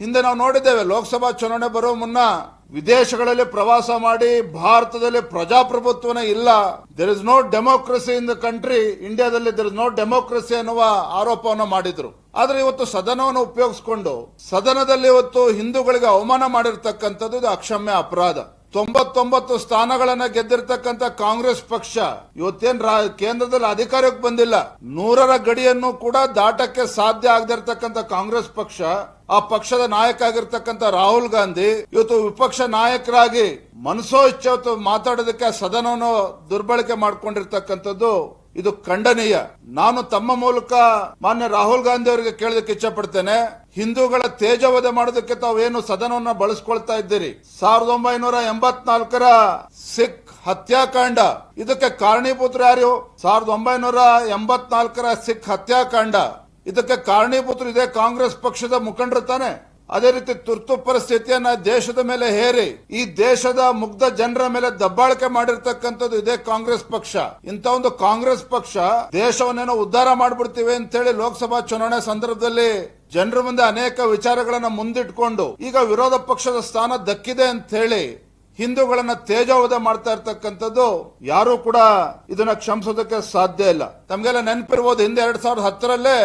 ಹಿಂದೆ ನಾವು ನೋಡಿದ್ದೇವೆ, ಲೋಕಸಭಾ ಚುನಾವಣೆ ಬರುವ ಮುನ್ನ ವಿದೇಶಗಳಲ್ಲಿ ಪ್ರವಾಸ ಮಾಡಿ ಭಾರತದಲ್ಲಿ ಪ್ರಜಾಪ್ರಭುತ್ವನೇ ಇಲ್ಲ. There is no democracy in the country ಇಂಡಿಯಾದಲ್ಲಿ ದೇರ್ ಇಸ್ ನೋ ಡೆಮೋಕ್ರಸಿ ಅನ್ನುವ ಆರೋಪವನ್ನು ಮಾಡಿದ್ರು. ಆದ್ರೆ ಇವತ್ತು ಸದನವನ್ನು ಉಪಯೋಗಿಸಿಕೊಂಡು, ಸದನದಲ್ಲಿ ಇವತ್ತು ಹಿಂದೂಗಳಿಗೆ ಅವಮಾನ ಮಾಡಿರ್ತಕ್ಕಂಥದ್ದು ಅಕ್ಷಮ್ಯ ಅಪರಾಧ. ತೊಂಬತ್ತೊಂಬತ್ತು ಸ್ಥಾನಗಳನ್ನ ಗೆದ್ದಿರ್ತಕ್ಕಂಥ ಕಾಂಗ್ರೆಸ್ ಪಕ್ಷ ಇವತ್ತೇನ್ ಕೇಂದ್ರದಲ್ಲಿ ಅಧಿಕಾರಕ್ಕೆ ಬಂದಿಲ್ಲ. ನೂರರ ಗಡಿಯನ್ನು ಕೂಡ ದಾಟಕ್ಕೆ ಸಾಧ್ಯ ಆಗದಿರ್ತಕ್ಕಂಥ ಕಾಂಗ್ರೆಸ್ ಪಕ್ಷ, ಆ ಪಕ್ಷದ ನಾಯಕ ಆಗಿರ್ತಕ್ಕಂಥ ರಾಹುಲ್ ಗಾಂಧಿ, ಇವತ್ತು ವಿಪಕ್ಷ ನಾಯಕರಾಗಿ ಮನಸೋ ಇಚ್ಛೆ ಮಾತಾಡೋದಕ್ಕೆ ಸದನವನ್ನು ದುರ್ಬಳಕೆ ಮಾಡ್ಕೊಂಡಿರ್ತಕ್ಕಂಥದ್ದು ಇದು ಖಂಡನೀಯ. ನಾನು ತಮ್ಮ ಮೂಲಕ ಮಾನ್ಯ ರಾಹುಲ್ ಗಾಂಧಿ ಅವರಿಗೆ ಕೇಳೋದಕ್ಕೆ ಇಚ್ಛೆ ಪಡ್ತೇನೆ ಹಿಂದೂಗಳ ತೇಜವಧೆ ಮಾಡೋದಕ್ಕೆ ತಾವೇನು ಸದನವನ್ನ ಬಳಸ್ಕೊಳ್ತಾ ಇದ್ದೀರಿ? ಸಾವಿರದ ಒಂಬೈನೂರ ಎಂಬತ್ನಾಲ್ಕರ ಸಿಖ್ ಹತ್ಯಾಕಾಂಡ. ಇದಕ್ಕೆ ಕಾರಣೀಭೂತರು ಯಾರು? ಸಾವಿರದ ಒಂಬೈನೂರ ಎಂಬತ್ನಾಲ್ಕರ ಸಿಖ್ ಹತ್ಯಾಕಾಂಡ. ಇದಕ್ಕೆ ಕಾರಣೀಭೂತರು ಇದೇ ಕಾಂಗ್ರೆಸ್ ಪಕ್ಷದ ಮುಖಂಡರು ತಾನೆ. ಅದೇ ರೀತಿ ತುರ್ತು ಪರಿಸ್ಥಿತಿಯನ್ನ ದೇಶದ ಮೇಲೆ ಹೇರಿ, ಈ ದೇಶದ ಮುಗ್ಧ ಜನರ ಮೇಲೆ ದಬ್ಬಾಳಿಕೆ ಮಾಡಿರ್ತಕ್ಕಂಥದ್ದು ಇದೇ ಕಾಂಗ್ರೆಸ್ ಪಕ್ಷ. ಇಂಥ ಒಂದು ಕಾಂಗ್ರೆಸ್ ಪಕ್ಷ ದೇಶವನ್ನೇನೋ ಉದ್ಧಾರ ಮಾಡ್ಬಿಡ್ತೀವಿ ಅಂತ ಹೇಳಿ ಲೋಕಸಭಾ ಚುನಾವಣೆ ಸಂದರ್ಭದಲ್ಲಿ ಜನರ ಮುಂದೆ ಅನೇಕ ವಿಚಾರಗಳನ್ನ ಮುಂದಿಟ್ಕೊಂಡು, ಈಗ ವಿರೋಧ ಪಕ್ಷದ ಸ್ಥಾನ ದಕ್ಕಿದೆ ಅಂತ ಹೇಳಿ ಹಿಂದೂಗಳನ್ನ ತೇಜೋವಧ ಮಾಡ್ತಾ ಇರ್ತಕ್ಕಂಥದ್ದು ಯಾರು ಕೂಡ ಇದನ್ನ ಕ್ಷಮಿಸೋದಕ್ಕೆ ಸಾಧ್ಯ ಇಲ್ಲ. ತಮಗೆಲ್ಲ ನೆನಪಿರ್ಬೋದು, ಹಿಂದೆ ಎರಡ್ ಸಾವಿರದ ಹತ್ತರಲ್ಲೇ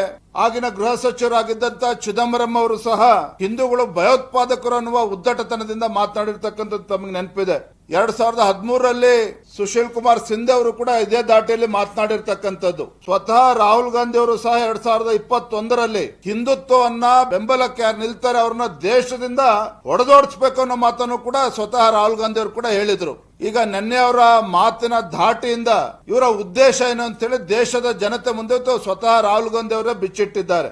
ಆಗಿನ ಗೃಹ ಸಚಿವರಾಗಿದ್ದಂತ ಚಿದಂಬರಂ ಅವರು ಸಹ ಹಿಂದೂಗಳು ಭಯೋತ್ಪಾದಕರು ಅನ್ನುವ ಉದ್ದಟತನದಿಂದ ಮಾತನಾಡಿರ್ತಕ್ಕಂಥದ್ದು ತಮಗೆ ನೆನಪಿದೆ. ಎರಡ್ ಸಾವಿರದ ಹದಿಮೂರರಲ್ಲಿ ಸುಶೀಲ್ ಕುಮಾರ್ ಸಿಂಧೆ ಅವರು ಕೂಡ ಇದೇ ದಾಟಿಯಲ್ಲಿ ಮಾತನಾಡಿರ್ತಕ್ಕಂಥದ್ದು. ಸ್ವತಃ ರಾಹುಲ್ ಗಾಂಧಿ ಅವರು ಸಹ ಎರಡ್ ಸಾವಿರದ ಇಪ್ಪತ್ತೊಂದರಲ್ಲಿ ಹಿಂದುತ್ವವನ್ನ ಬೆಂಬಲಕ್ಕೆ ನಿಲ್ತಾರೆ, ಅವ್ರನ್ನ ದೇಶದಿಂದ ಹೊಡೆದೋಡಿಸ್ಬೇಕು ಅನ್ನೋ ಮಾತನ್ನು ಕೂಡ ಸ್ವತಃ ರಾಹುಲ್ ಗಾಂಧಿ ಅವರು ಕೂಡ ಹೇಳಿದ್ರು. ಈಗ ನಿನ್ನೆ ಅವರ ಮಾತಿನ ಧಾಟಿಯಿಂದ ಇವರ ಉದ್ದೇಶ ಏನು ಅಂತ ಹೇಳಿ ದೇಶದ ಜನತೆ ಮುಂದೆ ಸ್ವತಃ ರಾಹುಲ್ ಗಾಂಧಿ ಅವರೇ ಬಿಚ್ಚಿಟ್ಟಿದ್ದಾರೆ.